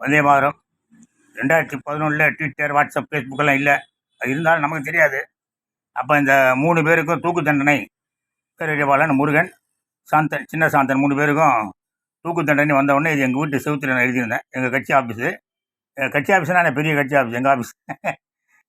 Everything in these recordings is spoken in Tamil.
வந்தே மாதரம் ரெண்டாயிரத்தி பதினொன்றில் ட்விட்டர் வாட்ஸ்அப் ஃபேஸ்புக்கெல்லாம் இல்லை. அது இருந்தாலும் நமக்கு தெரியாது. அப்போ இந்த மூணு பேருக்கும் தூக்கு தண்டனை. பேரறிவாளன் முருகன் சாந்தன் சின்ன சாந்தன் மூணு பேருக்கும் தூக்கு தண்டனை வந்தவுடனே இது எங்கள் வீட்டு செவுத்தில் நான் எழுதியிருந்தேன். எங்கள் கட்சி ஆஃபீஸு எங்கள் கட்சி ஆஃபீஸ்னால் நான் பெரிய கட்சி ஆஃபீஸ் எங்கள் ஆஃபீஸ்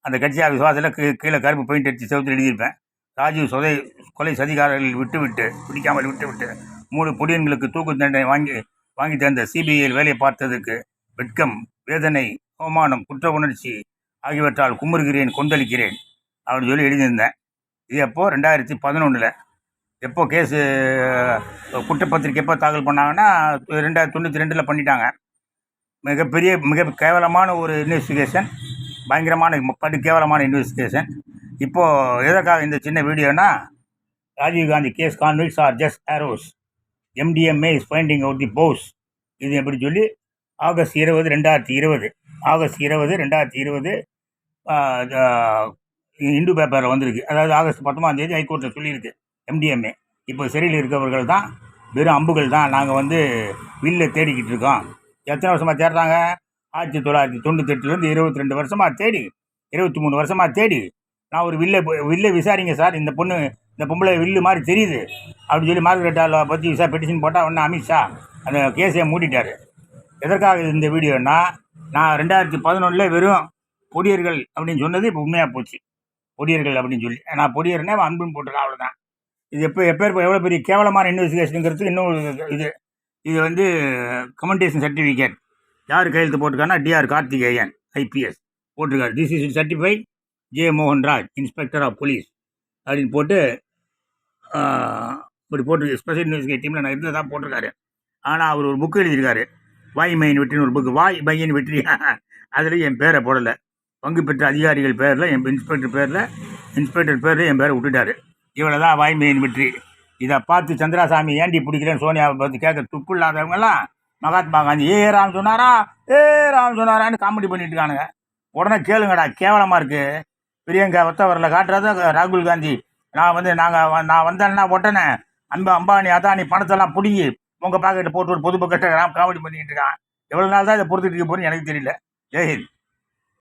அந்த கட்சி ஆஃபீஸ் வாசலில் கீ கீழே கருப்பு பெயிண்ட் அடித்து செவுத்தில் எழுதியிருப்பேன். ராஜீவ் சொதை கொலை சதிகாரர்கள் விட்டு விட்டு பிடிக்காமல் விட்டு விட்டு மூணு பொடியன்களுக்கு தூக்கு தண்டனை வாங்கி வாங்கி தந்த சிபிஐயில் வேலையை பார்த்ததுக்கு வெட்கம் வேதனை அவமானம் குற்ற உணர்ச்சி ஆகியவற்றால் குமுறுகிறேன் கொந்தளிக்கிறேன் அப்படின்னு சொல்லி எழுதியிருந்தேன். இது எப்போ? ரெண்டாயிரத்தி பதினொன்றில் எப்போ கேஸு குற்றப்பத்திரிக்கை எப்போ தாக்கல் பண்ணாங்கன்னா ரெண்டாயிரத்தி தொண்ணூற்றி ரெண்டில் பண்ணிட்டாங்க. மிகப்பெரிய மிக கேவலமான ஒரு இன்வெஸ்டிகேஷன் பயங்கரமான படு கேவலமான இன்வெஸ்டிகேஷன் இப்போது எதற்காக இந்த சின்ன வீடியோனா Rajiv Gandhi case convicts are just arrows MDMA is finding out the boss இது எப்படி சொல்லி ஆகஸ்ட் இருபது ரெண்டாயிரத்தி இருபது. ஆகஸ்ட் இருபது ரெண்டாயிரத்தி இருபது இந்து பேப்பரில் வந்திருக்கு. அதாவது ஆகஸ்ட் பத்தொம்பதாம் தேதி ஹைகோர்ட்டில் சொல்லியிருக்கு எம்டிஎம்ஏ இப்போ சிறையில் இருக்கவர்கள் தான் வெறும் அம்புகள் தான் நாங்கள் வந்து வில்ல தேடிக்கிட்டு இருக்கோம். எத்தனை வருஷமாக தேடுறாங்க? ஆயிரத்தி தொள்ளாயிரத்தி தொண்ணூத்தெட்டுலேருந்து இருபத்தி ரெண்டு வருஷமாக தேடி இருபத்தி மூணு வருஷமாக தேடி. நான் ஒரு வில்லை வில்லை விசாரிங்க சார் இந்த பொண்ணு இந்த பொம்பளை வில்லு மாதிரி தெரியுது. அப்படின்னு சொல்லி மார்கரெட்டாவில் பற்றி விசா பெட்டிஷன் போட்டால் ஒன்று அமித்ஷா அந்த கேஸையை மூடிட்டார். எதற்காக இந்த வீடியோன்னா நான் ரெண்டாயிரத்தி பதினொன்றில் வெறும் பொடியர்கள் அப்படின்னு சொன்னது இப்போ உண்மையாக போச்சு. பொடியர்கள் அப்படின்னு சொல்லி. நான் பொடியர்னே அன்புன்னு போட்டிருக்கேன் அவ்வளோதான் இது எப்போ எப்போ எவ்வளோ பெரிய கேவலமான இன்வெஸ்டிகேஷனுங்கிறது இன்னும் இது இது வந்து கமெண்டேஷன் சர்டிஃபிகேட் யார் கையெழுத்து போட்டிருக்காங்கன்னா டிஆர் கார்த்திகேயன் ஐபிஎஸ் போட்டிருக்காரு. This is certify J Mohanraj inspector of police அப்படின்னு போட்டு இப்படி போட்டு ஸ்பெஷல் இன்வெஸ்டிகேட் டீமில் நான் இருந்ததாக போட்டிருக்காரு. ஆனால் அவர் ஒரு புக்கு எழுதியிருக்காரு. வாய்மையின் வெற்றின்னு ஒரு புக்கு. வாய் மையின் வெற்றி. அதில் என் பேரை போடலை. பங்கு பெற்ற அதிகாரிகள் பேரில் என் இன்ஸ்பெக்டர் பேரில் இன்ஸ்பெக்டர் பேரில் என் பேரை விட்டுட்டாரு. இவ்வளோ தான் வாய்மையின் வெற்றி. இதை பார்த்து சந்திராசாமி ஏண்டி பிடிக்கிறேன்னு சோனியாவை பார்த்து கேட்க துப்பு இல்லாதவங்கெல்லாம் மகாத்மா காந்தி ஏ ராம் சொன்னாரா? ஏ ராம் சொன்னாரான்னு காமெடி பண்ணிட்டு இருக்கானுங்க உடனே கேளுங்கடா கேவலமாக இருக்குது பிரியங்கா ஒத்தவரில் காட்டுறது ராகுல் காந்தி நான் வந்து நாங்கள் நான் வந்தேன்னா உடனே அன்பு அம்பானி அதானி பணத்தெல்லாம் பிடுங்கி உங்கள் பாக்கெட்டை போட்டு ஒரு பொது நான் காமெடி பண்ணிக்கிட்டு இருக்கான். எவ்வளோ நாள் தான் இதை பொறுத்துட்டு இருக்க போறேன்னு எனக்கு தெரியல. ஜெய்ஹிந்த்